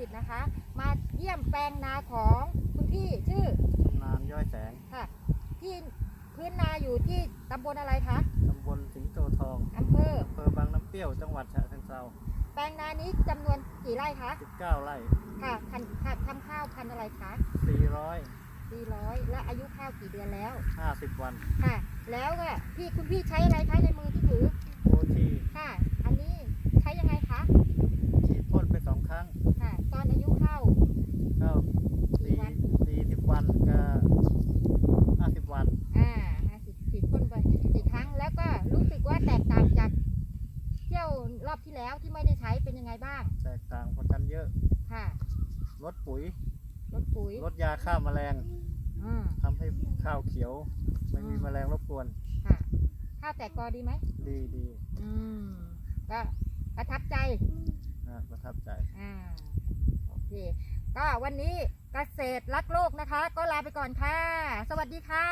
ลิตนะคะ มาเยี่ยมแปลงนาของคุณพี่ชื่อชำนาญย่อยแสงค่ะที่พื้นนาอยู่ที่ตำบลอะไรคะตำบลสิงโตทองอำเภออำเภอบางน้ำเปรี้ยวจังหวัดฉะเชิงเทราแปลงนานี้จำนวนกี่ไร่คะ19 ไร่ค่ะพันค่ะทำข้าวพันธุ์อะไรคะ400 400 และอายุข้าวกี่เดือนแล้ว 50 วัน ค่ะ แล้วก็พี่คุณพี่ใช้อะไรคะในมือที่ถือ โอที ค่ะ อันนี้ใช้ยังไงคะ ฉีดพ่นไปสองครั้ง ค่ะ ตอนอายุข้าว เข้า กี่วัน สี่สิบวันกับ50 วัน อ่า50ฉีดพ่นไปกี่ครั้ง แล้วก็รู้สึกว่าแตกต่างจากเที่ยวร อบที่แล้วที่ไม่ได้ใช้เป็นยังไงบ้าง แตกต่างกันเยอะค่ะลดปุ๋ยลดปุ๋ยลดยาฆ่าแมลงอืมทำให้ข้าวเขียว ไม่มีอืมแมลงรบกวน ค่ะ ข้าวแตกกอดีไหมดีดีอืมก็ประทับใจ นะประทับใจ อ่าโอเค ก็วันนี้เกษตรรักโลกนะคะ ก็ลาไปก่อนค่ะ สวัสดีค่ะ